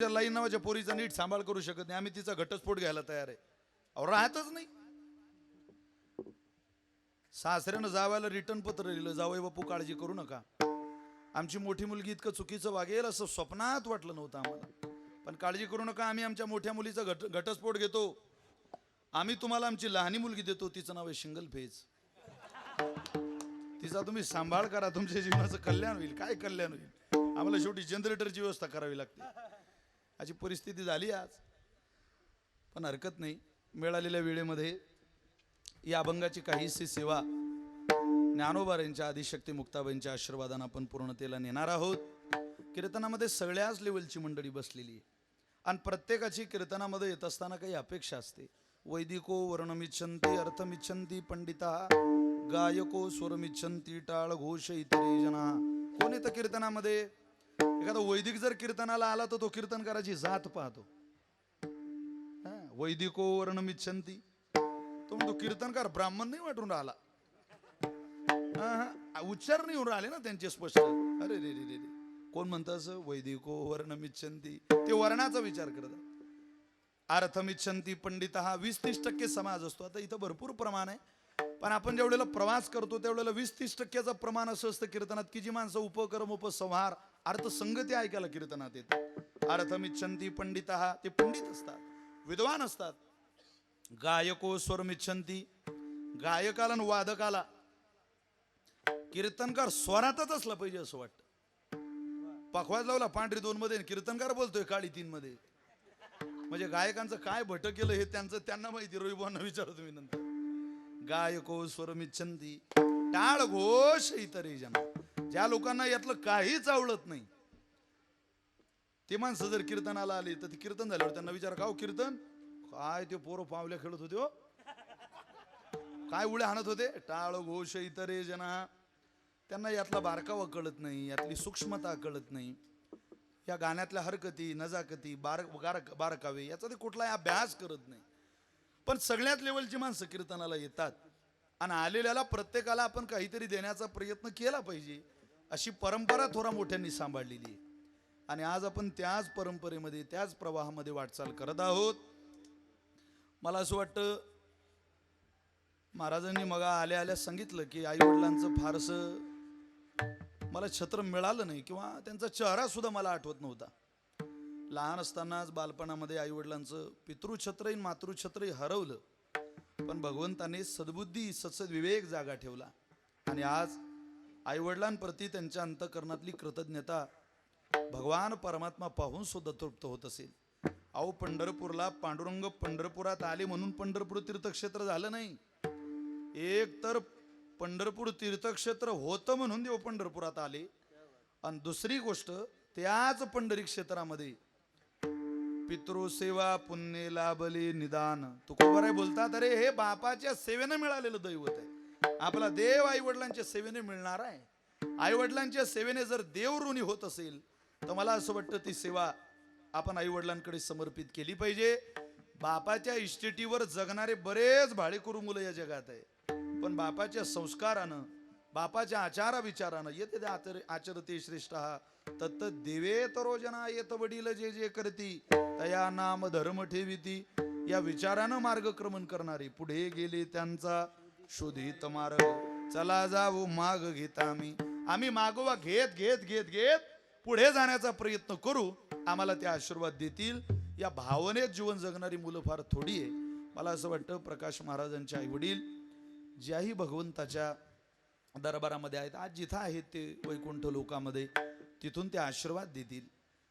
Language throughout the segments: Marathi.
त्या लाईन नावाच्या पोरीचा नीट सांभाळ करू शकत नाही. आम्ही तिचा घटस्फोट घ्यायला तयार आहे. अहो राहतच नाही. सासऱ्यानं जावायला रिटर्न पत्र लिहिलं जावई बापू काळजी करू नका. आमची मोठी मुलगी इतकं चुकीचं वागेल असं स्वप्नात वाटलं नव्हतं आम्हाला. पण काळजी करू नका आम्ही आमच्या मोठ्या मुलीचा घट घटस्फोट घेतो. आम्ही तुम्हाला आमची लहानी मुलगी देतो तिचं नाव आहे शिंगल फेज. तिचा तुम्ही सांभाळ करा तुमच्या जीवनाचं कल्याण होईल. काय कल्याण होईल? आम्हाला शेवटी जनरेटरची व्यवस्था करावी लागते. अशी परिस्थिती झाली आज. पण हरकत नाही. मिळालेल्या वेळेमध्ये या अभंगाची काहीशी सेवा ज्ञानोबारांच्या आदिशक्ती मुक्ताबाईंच्या आशीर्वादानं आपण पूर्णतेला नेणार आहोत. कीर्तनामध्ये सगळ्याच लेवलची मंडळी बसलेली आहे. आणि प्रत्येकाची कीर्तनामध्ये येत असताना काही अपेक्षा असते. वैदिको वर्णमिच्छंती अर्थमिच्छन्ती पंडिता गायको स्वरमिच्छंती टाळ घोष इतरे जना. कोण येतं कीर्तनामध्ये? एखादा वैदिक जर कीर्तनाला आला तर तो कीर्तनकाराची जात पाहतो. वैदिको वर्णमिच्छंती तो म्हणतो कीर्तनकार ब्राह्मण नाही वाटून राहिला. उच्चार नाही होऊन राहिले ना त्यांचे स्पष्ट. अरे रे रे रे रे. कोण म्हणत असं? वैदिको वर्णमिच्छंती ते वर्णाचा विचार करतात. अर्थमिच्छंती पंडित हा वीस तीस टक्के समाज असतो. आता इथं भरपूर प्रमाण आहे. पण आपण ज्यावेळेला प्रवास करतो त्यावेळेला वीस तीस टक्क्याचं प्रमाण असं असतं कीर्तनात की जी माणसं उपक्रम उपसंहार अर्थसंगती ऐकायला कीर्तनात येतात अर्थमिच्छंती पंडित हा ते पंडित असतात विद्वान असतात. गायको स्वरमिच्छन्ती गायकाला आणि वादकाला कीर्तनकार स्वरातच असला पाहिजे असं वाटतं. पखवाज लावला पांढरी दोन मध्ये कीर्तनकार बोलतोय काळी तीन मध्ये म्हणजे गायकांचं काय भट केलं हे त्यांचं त्यांना माहिती रविभावांना विचारतो तुम्ही नंतर. गायको स्वरमिच्छन्ती टाळ घोष इतरे जना. ज्या लोकांना यातलं काहीच आवडत नाही ते माणसं जर कीर्तनाला आली तर ते कीर्तन झाल्यावर त्यांना विचार का कीर्तन? काय ते पोरं पावल्या खेळत होते हो. काय उड्या हाणत होते? टाळ घोष इतरे जना. त्यांना यातला बारकावा कळत नाही यातली सूक्ष्मता कळत नाही. या गाण्यातल्या हरकती नजाकती बार गार बारकावे याचा ते कुठलाही अभ्यास करत नाही. पण सगळ्याच लेवलची माणसं कीर्तनाला येतात. आणि आलेल्याला प्रत्येकाला आपण काहीतरी देण्याचा प्रयत्न केला पाहिजे. अशी परंपरा थोडा मोठ्यांनी सांभाळलेली आहे. आणि आज आपण त्याच परंपरेमध्ये त्याच प्रवाहामध्ये वाटचाल करत आहोत. मला असं वाटतं महाराजांनी मग आल्या आल्या सांगितलं की आई वडिलांचं फारसं मला छत्र मिळालं नाही किंवा त्यांचा चेहरा सुद्धा मला आठवत नव्हता. लहान असतानाच बालपणामध्ये आई वडिलांचं पितृछत्रही मातृछत्रही हरवलं. पण भगवंताने सद्बुद्धी सत्सद विवेक जागा ठेवला. आणि आज आईवडिलांप्रती त्यांच्या अंतकरणातली कृतज्ञता भगवान परमात्मा पाहून सुद्धा तृप्त होत असेल. अहो पंढरपूरला पांडुरंग पंढरपुरात आले म्हणून पंढरपूर तीर्थक्षेत्र झालं नाही. एक तर पंढरपूर तीर्थक्षेत्र होतं म्हणून देव पंढरपुरात आले. आणि दुसरी गोष्ट त्याच पंढरी क्षेत्रामध्ये पितृसेवा पुण्य लाभले निदान. तुकोबाराय बोलतात अरे हे बापाच्या सेवेनं मिळालेलं दैवत आहे. आपला देव आई वडिलांच्या सेवेने मिळणार आहे. आई वडिलांच्या सेवेने जर देव ऋणी होत असेल तर मला असं वाटतं ती सेवा आपण आई वडिलांकडे समर्पित केली पाहिजे. बापाच्या इस्टेटीवर जगणारे बरेच भाडेकरू मुलं या जगात आहे. पण बापाच्या संस्कारानं बापाच्या आचारा विचारानं येते आचर आचरते श्रेष्ठ हा. तत्त देवे तरोजना येत वडील जे जे करती तया नाम धर्म ठेविती. या विचारानं मार्गक्रमण करणारे पुढे गेले त्यांचा. शोधित मार्ग. चला जाऊ माग घेत आम्ही. आम्ही मागोवा घेत घेत घेत घेत पुढे जाण्याचा प्रयत्न करू. आम्हाला ते आशीर्वाद देतील. या भावनेत जीवन जगणारी मुलं फार थोडी आहे. मला असं वाटतं प्रकाश महाराजांचे आई वडील ज्याही भगवंताच्या दरबारामध्ये आहेत आज जिथं आहेत ते वैकुंठ लोकामध्ये तिथून ते आशीर्वाद देतील.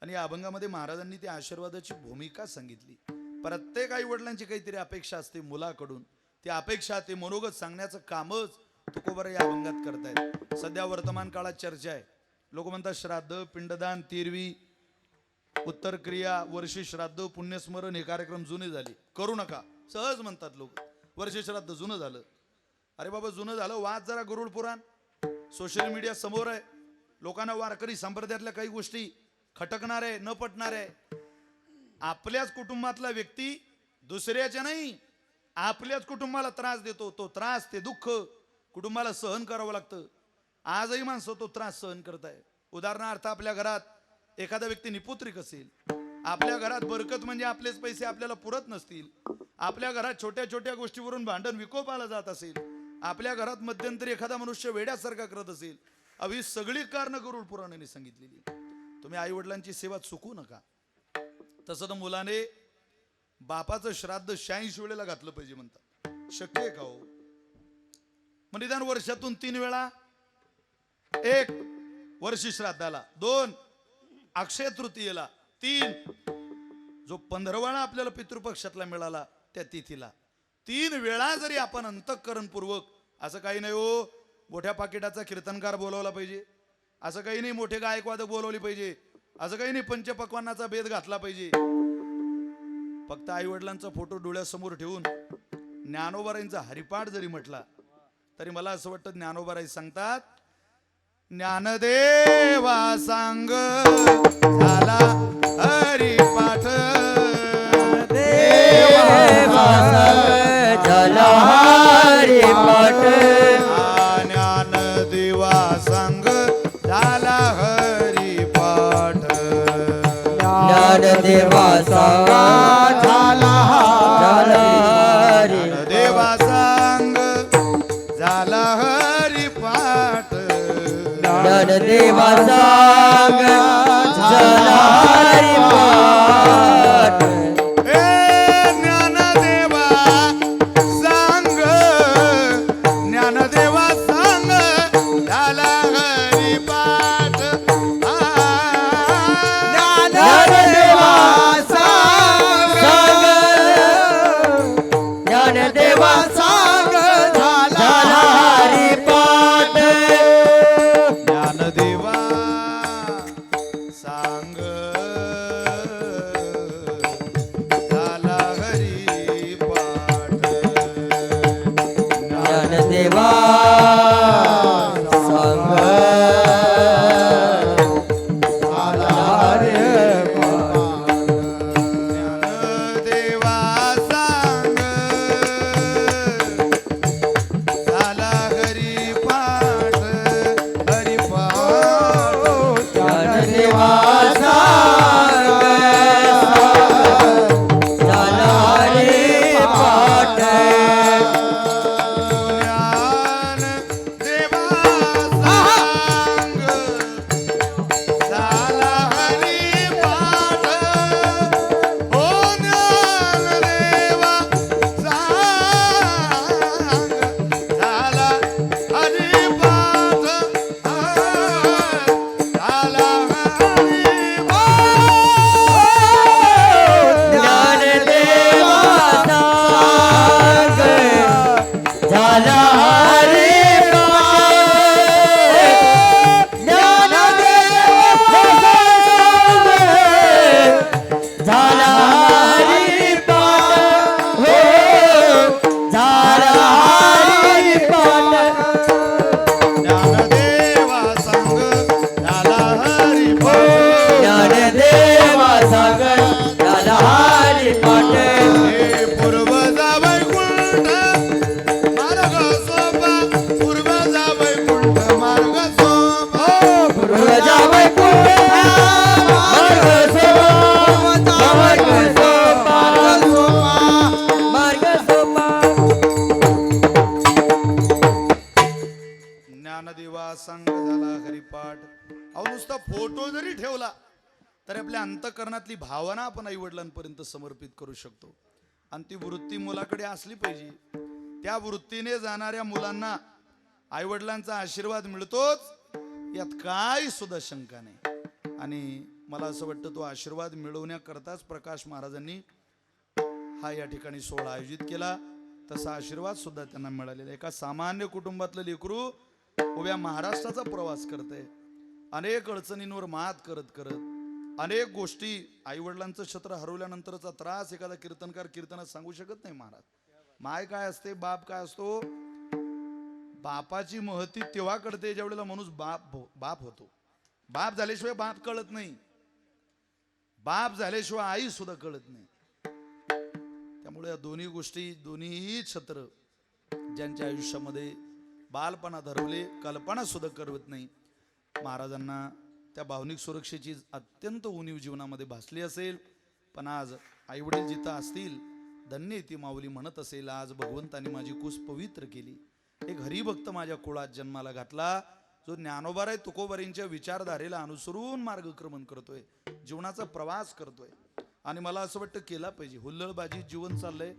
आणि या अभंगामध्ये महाराजांनी त्या आशीर्वादाची भूमिका सांगितली. प्रत्येक आई वडिलांची काहीतरी अपेक्षा असते मुलाकडून. ती अपेक्षा ते मनोगत सांगण्याचं कामच तुकोबर या अभंगात करतायत. सध्या वर्तमान काळात चर्चा आहे. लोक म्हणतात श्राद्ध पिंडदान तिरवी उत्तर क्रिया वर्षी श्राद्ध पुण्यस्मरण हे कार्यक्रम जुने झाले. करू नका. सहज म्हणतात लोक. वर्षी श्राद्ध जुनं झालं. अरे बाबा जुनं झालं. वाद जरा गरुड पुराण. सोशल मीडिया समोर आहे. लोकांना वारकरी संप्रदायातल्या काही गोष्टी खटकणार आहे न पटणार आहे. आपल्याच कुटुंबातला व्यक्ती दुसऱ्याच्या नाही आपल्याच कुटुंबाला त्रास देतो तो त्रास ते दुःख कुटुंबाला सहन करावं लागतं. आजही माणसं तो त्रास सहन करत आहे. उदाहरणार्थ आपल्या घरात एखादा व्यक्ती निपुत्रिक असेल आपल्या घरात बरकत म्हणजे आपलेच पैसे आपल्याला पुरत नसतील आपल्या घरात छोट्या छोट्या गोष्टीवरून भांडण विकोपाला जात असेल आपल्या घरात मध्यंतरी एखादा मनुष्य वेड्यासारखा करत असेल अवी सगळी कारण गरुड पुराणाने सांगितलेली. तुम्ही आई वडिलांची सेवा चुकू नका. तसं तर मुलाने बापाचं श्राद्ध शहाऐंशी वेळेला घातलं पाहिजे म्हणतात. शक्य आहे का हो? मग निदान वर्षातून तीन वेळा? एक वर्षी श्राद्धाला. दोन अक्षय तृतीयेला. तीन जो पंधरवाळा आपल्याला पितृपक्षातला मिळाला त्या तिथीला. तीन वेळा जरी आपण अंतःकरणपूर्वक असं काही नाही हो मोठ्या पाकिटाचा कीर्तनकार बोलवला पाहिजे. असं काही नाही मोठे गायकवादक बोलवली पाहिजे. असं काही नाही पंचपक्वानाचा भेद घातला पाहिजे. फक्त आई वडिलांचा फोटो डोळ्यासमोर ठेवून ज्ञानोबाराईंचा हरिपाठ जरी म्हटला तरी मला असं वाटतं ज्ञानोबाराई सांगतात ज्ञानदेवा सांग झाला हरिपाठ. ज्ञानदेवा सांग झाला हरिपाठ. ज्ञानदेवा सांगा ज्ञानदेवा आई समर्पित करू शकतो. आणि ती वृत्ती मुलाकडे असली पाहिजे. त्या वृत्तीने जाणाऱ्या मुलांना आई वडिलांचा आशीर्वाद मिळतोच यात काय सुद्धा शंका नाही. आणि मला असं वाटतं तो आशीर्वाद मिळवण्याकरताच प्रकाश महाराजांनी हा या ठिकाणी सोहळा आयोजित केला. तसा आशीर्वाद सुद्धा त्यांना मिळालेला एका सामान्य कुटुंबातलं लेकरू उभ्या महाराष्ट्राचा प्रवास करते अनेक अडचणींवर मात करत करत अनेक गोष्टी आईवडिलांचं छत्र हरवल्यानंतरचा त्रास एखादा कीर्तनकार कीर्तनात सांगू शकत नाही महाराज. माय काय असते बाप काय असतो? बापाची महती तेव्हा कळते ज्या वेळेला माणूस बाप हो- बाप होतो. बाप झाल्याशिवाय बाप कळत नाही. बाप झाल्याशिवाय आई सुद्धा कळत नाही. त्यामुळे या दोन्ही गोष्टी दोन्हीही छत्र ज्यांच्या आयुष्यामध्ये बालपणा धरवले कल्पना सुद्धा करवत नाही. महाराजांना त्या भावनिक सुरक्षेची अत्यंत उणीव जीवनामध्ये भासली असेल. पण आज आईवडील जिथं असतील धन्य ती माऊली म्हणत असेल आज भगवंताने माझी कुस पवित्र केली. एक हरिभक्त माझ्या कुळात जन्माला घातला. जो ज्ञानोबाराय तुकोबारींच्या विचारधारेला अनुसरून मार्गक्रमण करतोय. जीवनाचा प्रवास करतोय. आणि मला असं वाटतं केला पाहिजे. हुल्लळबाजी जीवन चाललंय.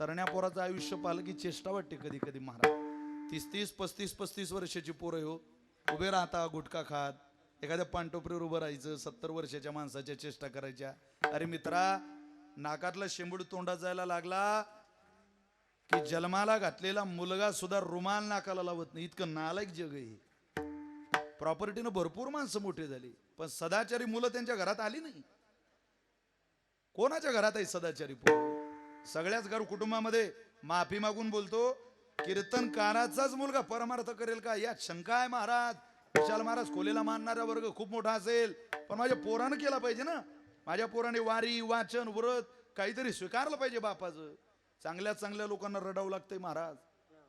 तरण्या पोराचं आयुष्य पाहिलं की चेष्टा वाटते कधी कधी महाराज. तीस तीस पस्तीस पस्तीस वर्षाची पोरं हो. उभे राहता गुटखा खात. एखाद्या पांटोपरीवर उभं राहायचं सत्तर वर्षाच्या माणसाच्या चेष्टा करायच्या. अरे मित्रा नाकातला शेंबूड तोंडात जायला लागला की जन्माला घातलेला मुलगा सुद्धा रुमाल नाकाला लावत नाही. इतकं नालायक जग आहे प्रॉपर्टीनं भरपूर माणसं मोठी झाली पण सदाचारी मुलं त्यांच्या घरात आली नाही. कोणाच्या घरात आहे सदाचारी सगळ्याच घर कुटुंबामध्ये माफी मागून बोलतो कीर्तनकाराचाच मुलगा परमार्थ करेल का? यात शंका आहे महाराज. विशाल महाराज खोलेला मानणारा वर्ग खूप मोठा असेल. पण माझ्या पोरानं केला पाहिजे ना. माझ्या पोराने वारी वाचन व्रत काहीतरी स्वीकारलं पाहिजे बापाचं. चांगल्या चांगल्या लोकांना रडावं लागतंय महाराज.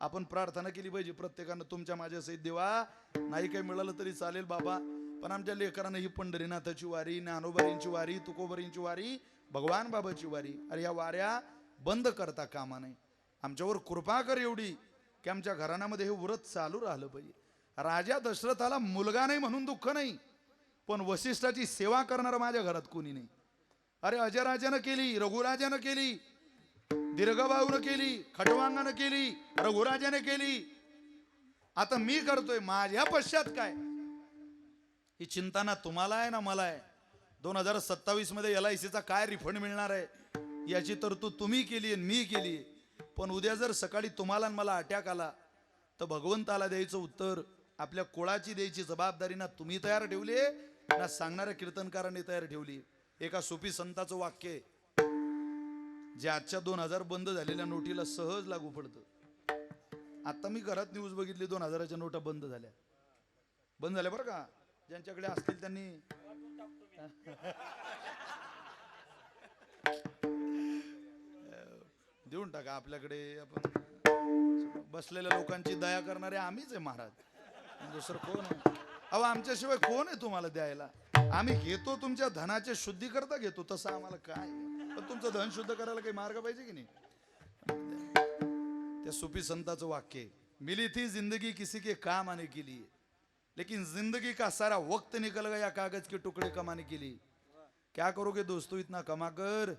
आपण प्रार्थना केली पाहिजे प्रत्येकानं तुमच्या माझ्या सहित देवा. नाही काही मिळालं तरी चालेल बाबा. पण आमच्या लेकरांना ही पंढरीनाथाची वारी ज्ञानोबरींची वारी तुकोबरींची वारी भगवान बाबाची वारी. अरे या वाऱ्या बंद करता कामा नाही आमच्यावर कृपा कर एवढी की आमच्या घराण्यामध्ये हे व्रत चालू राहिलं पाहिजे. राजा दशरथाला मुलगा नाही म्हणून दुःख नाही पण वशिष्ठाची सेवा करणार माझ्या घरात कोणी नाही. अरे अजयराजानं केली रघुराजानं केली दीर्घबाहूनं केली खटवांगानं केली रघुराजाने केली. आता मी करतोय माझ्या पश्चात काय? ही चिंता ना तुम्हाला आहे ना मला आहे. दोन हजार सत्तावीसमध्ये एल आय सीचा काय रिफंड मिळणार आहे याची तरतूद तुम्ही केली आणि मी केली. पण उद्या जर सकाळी तुम्हाला मला अटॅक आला तर भगवंताला द्यायचं उत्तर आपल्या कुळाची द्यायची जबाबदारी ना तुम्ही तयार ठेवली ना सांगणाऱ्या कीर्तनकारांनी तयार ठेवली एका सोपी संताचं वाक्य जे आजच्या दोन हजार बंद झालेल्या नोटीला सहज लागू पडतं. आता मी घरात न्यूज बघितली दोन हजाराच्या नोटा बंद झाल्या. बंद झाल्या बरं का? ज्यांच्याकडे असतील त्यांनी देऊन टाका आपल्याकडे आपण बसलेल्या लोकांची दया करणारे आम्हीच आहे महाराज. दुसरं कोण आहे? अहो आमच्याशिवाय कोण आहे तुम्हाला द्यायला? आम्ही घेतो तुमच्या धनाचे शुद्धी करता घेतो तसं आम्हाला काय? पण तुमचं धन शुद्ध करायला काही मार्ग पाहिजे की नाही? त्या सुफी संताचं वाक्य मिली थी जिंदगी किसी के काम आने के लिए लेकिन जिंदगी का सारा वक्त निकल गया कागज के टुकड़े कमाने के लिए। क्या करोगे दोस्तों इतना कमा कर?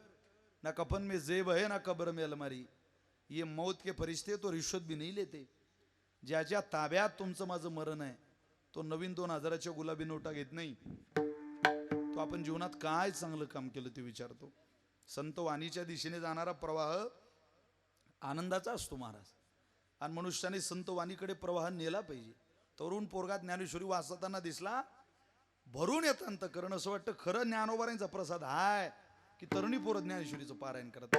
ना कफन में जेब है ना कब्र में अलमारी। ये मौत के फरिश्ते तो रिश्वत भी नहीं लेते। ज्याच्या ताब्यात तुमचं माझं मरण आहे तो नवीन दोन हजाराच्या गुलाबी नोटा घेत नाही. तो आपण जीवनात काय चांगलं काम केलं ते विचारतो. संत वाणीच्या दिशेने जाणारा प्रवाह आनंदाचा असतो महाराज. आणि मनुष्याने संत वाणीकडे प्रवाह नेला पाहिजे. तरुण पोरगा ज्ञानेश्वरी वाचताना दिसला भरून येत अंत करण. असं वाटतं खरं ज्ञानोबारांचा प्रसाद हाय की तरुणी पोरं ज्ञानेश्वरीचं पारायण करत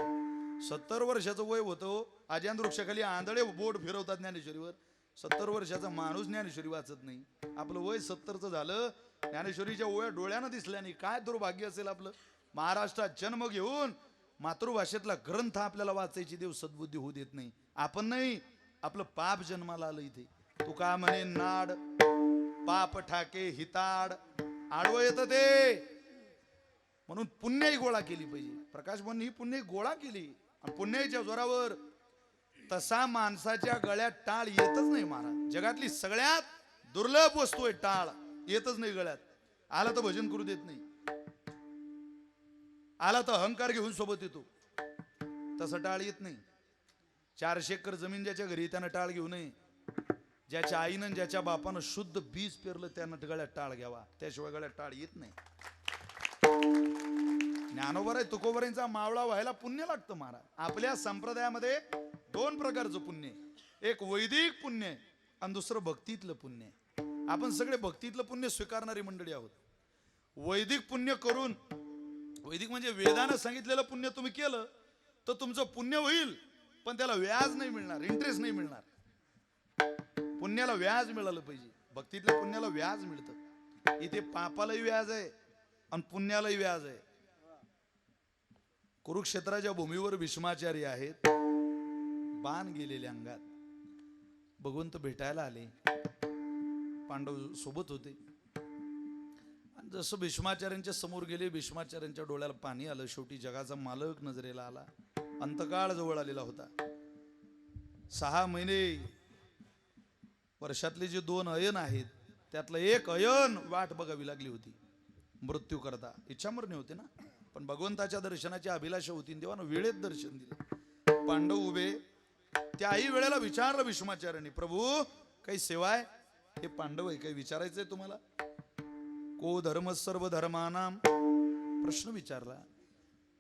सत्तर वर्षाचं वय होतं आजांद वृक्षाखाली आंधळे बोट फिरवतात ज्ञानेश्वरीवर. सत्तर वर्षाचा माणूस ज्ञानेश्वरी वाचत नाही. आपलं वय सत्तरचं झालं ज्ञानेश्वरीच्या ओळ्या डोळ्यानं दिसल्याने काय दुर्भाग्य असेल आपलं? महाराष्ट्रात जन्म घेऊन मातृभाषेतला ग्रंथ आपल्याला वाचायची देव सद्बुद्धी होऊ देत नाही. आपण नाही आपलं पाप जन्माला आलं इथे. तू का म्हणे नाड पाप ठाके हिताड. आडवं येतं ते. म्हणून पुण्याही गोळा केली पाहिजे. प्रकाश म्हणून ही पुण्य गोळा केली. आणि पुण्याच्या जोरावर तसा माणसाच्या गळ्यात टाळ येतच नाही महाराज. जगातली सगळ्यात दुर्लभ वस्तू आहे टाळ. येतच नाही गळ्यात. आला तर भजन करू देत नाही. आला तर अहंकार घेऊन सोबत येतो. तसं टाळ येत नाही. चारशे एकर जमीन ज्याच्या घरी त्यानं टाळ घेऊ नये. ज्याच्या आईनं ज्याच्या बापानं शुद्ध बीज पेरलं त्यानं गळ्यात टाळ घ्यावा. त्याशिवाय गळ्यात टाळ येत नाही. ज्ञानोबर आहे तुकोबरेंचा मावळा व्हायला पुण्य लागतं महाराज. आपल्या संप्रदायामध्ये दोन प्रकारचं पुण्य एक वैदिक पुण्य आणि दुसरं भक्तीतलं पुण्य आपण सगळे भक्तीतलं पुण्य स्वीकारणारी मंडळी आहोत. वैदिक पुण्य करून वैदिक म्हणजे वेदानं सांगितलेलं पुण्य तुम्ही केलं तर तुमचं पुण्य होईल पण त्याला व्याज नाही मिळणार इंटरेस्ट नाही मिळणार. पुण्याला व्याज मिळालं पाहिजे. भक्तीतल्या पुण्याला व्याज मिळतं. इथे पापालाही व्याज आहे आणि पुण्यालाही व्याज आहे. कुरुक्षेत्राच्या भूमीवर भीष्माचार्य आहेत. बाण गेलेले अंगात. भगवंत भेटायला आले. पांडव सोबत होते. आणि जसं भीष्माचार्यांच्या समोर गेले भीष्माचार्यांच्या डोळ्याला पाणी आलं. शेवटी जगाचा मालक नजरेला आला. अंतकाळ जवळ आलेला होता. सहा महिने वर्षातले जे दोन अयन आहेत त्यातलं एक अयन वाट बघावी लागली होती. मृत्यू करता. इच्छामरणी होते ना? पण भगवंताच्या दर्शनाची अभिलाषा होती. देवानं वेळेत दर्शन दिलं. पांडव उभे. त्याही वेळेला विचारलं भीष्माचार्यांनी प्रभू काही सेवा आहे? हे पांडव आहे काही विचारायचंय तुम्हाला? को धर्म सर्व धर्मानाम प्रश्न विचारला.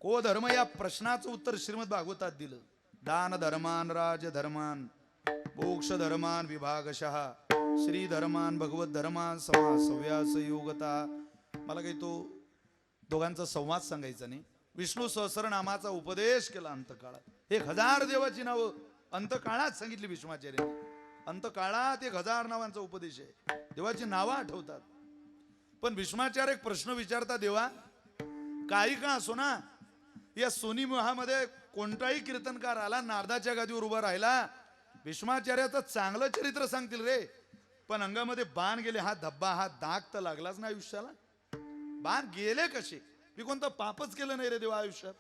को धर्म या प्रश्नाचं उत्तर श्रीमद भागवतात दिलं. दान धर्मान राज धर्मान मोक्ष धर्मान विभागशः श्री धर्मान भगवत धर्मान समास सव्यास योगता. मला काही तो दोघांचा संवाद सांगायचा नाही. विष्णू सहस्रनामाचा उपदेश केला अंतकाळात. एक हजार देवाची नावं अंतकाळात सांगितली भीष्माचार्यांनी. अंतकाळात एक हजार नावांचा उपदेश आहे. देवाची नावं आठवतात. पण भीष्माचार्य एक प्रश्न विचारता देवा काही का असो ना या सोनी विवाहामध्ये कोणताही कीर्तनकार आला नारदाच्या गादीवर उभा राहिला भीष्माचार्याचं चांगलं चरित्र सांगतील रे. पण अंगामध्ये बाण गेले हा धब्बा हा दाग तर लागलाच ना आयुष्याला. बाहेर गेले कसे? मी कोणतं पापच केलं नाही रे देवा आयुष्यात.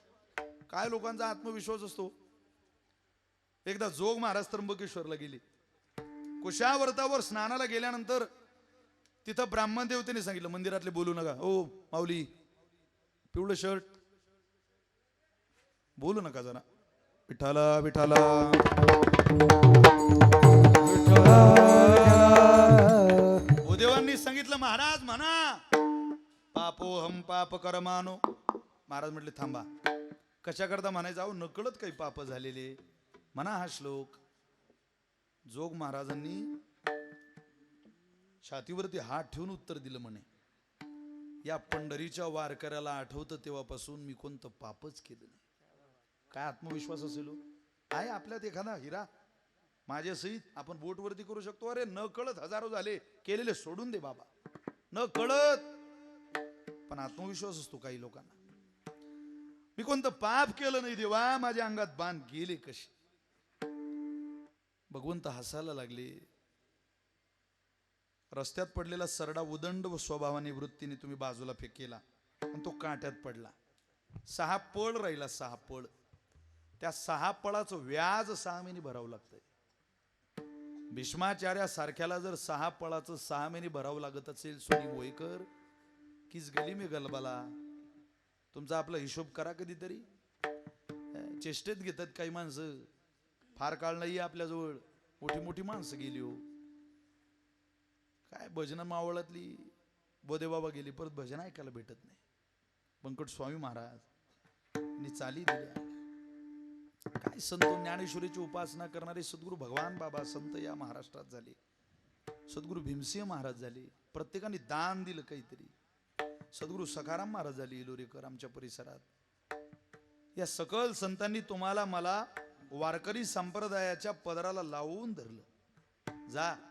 काय लोकांचा आत्मविश्वास असतो? एकदा जोग महाराज त्र्यंबकेश्वरला गेले. कुशावर्तावर स्नानाला गेल्यानंतर तिथं ब्राह्मण देवतेने सांगितलं मंदिरातले बोलू नका. ओ माऊली पिवळं शर्ट. बोलू नका जरा. विठाला विठाला भूदेवांनी सांगितलं महाराज म्हणा. पापोहम पाप करमानो. महाराज म्हटले थांबा. कशाकरता म्हणायचं? अहो नकळत काही पाप झालेले म्हणा हा श्लोक. जोग महाराजांनी छातीवरती हात ठेवून उत्तर दिलं म्हणे. या पंढरीच्या वारकऱ्याला आठवतं तेव्हापासून मी कोणतं पापच केलं नाही. काय आत्मविश्वास असेल हो? आहे आपल्यात एखादा हिरा? माझ्या सहित आपण बोटवरती करू शकतो? अरे न कळत हजारो झाले. केलेले सोडून दे बाबा. न कळत पण आत्मविश्वास असतो काही लोकांना. मी कोणतं पाप केलं नाही देवा माझ्या अंगात बाण गेले कशी भगवंत हसायला लागले. रस्त्यात पडलेला सरडा उदंड व स्वभावाने वृत्तीने तुम्ही बाजूला फेक केला आणि तो काट्यात पडला. सहा पळ राहिला सहा पळ. त्या सहा पळाचं व्याज सहा महिने भरावं लागतंय. भीष्माचार्या सारख्याला जर सहा पळाचं सहा महिने भरावं लागत असेल सोनी मोईकर किस गली मी गलबाला तुमचा आपला हिशोब करा कधीतरी चेष्टेत घेतात काही माणसं. फार काळ नाही आपल्याजवळ. मोठी मोठी माणसं गेली हो. काय भजन मावळातली? बोधे बाबा गेली परत भजन ऐकायला भेटत नाही. बंकट स्वामी महाराज चाली दिल्या. काय संत हो, ज्ञानेश्वरीची उपासना करणारे सद्गुरू भगवान बाबा संत या महाराष्ट्रात झाले. सद्गुरू भीमसिंह महाराज झाले. प्रत्येकाने दान दिलं काहीतरी. सद्गुरू सखाराम महाराज झाले इलोरीकर आमच्या परिसरात. या सकल संतांनी तुम्हाला मला वारकरी संप्रदायाच्या पदराला लावून धरलं. जा.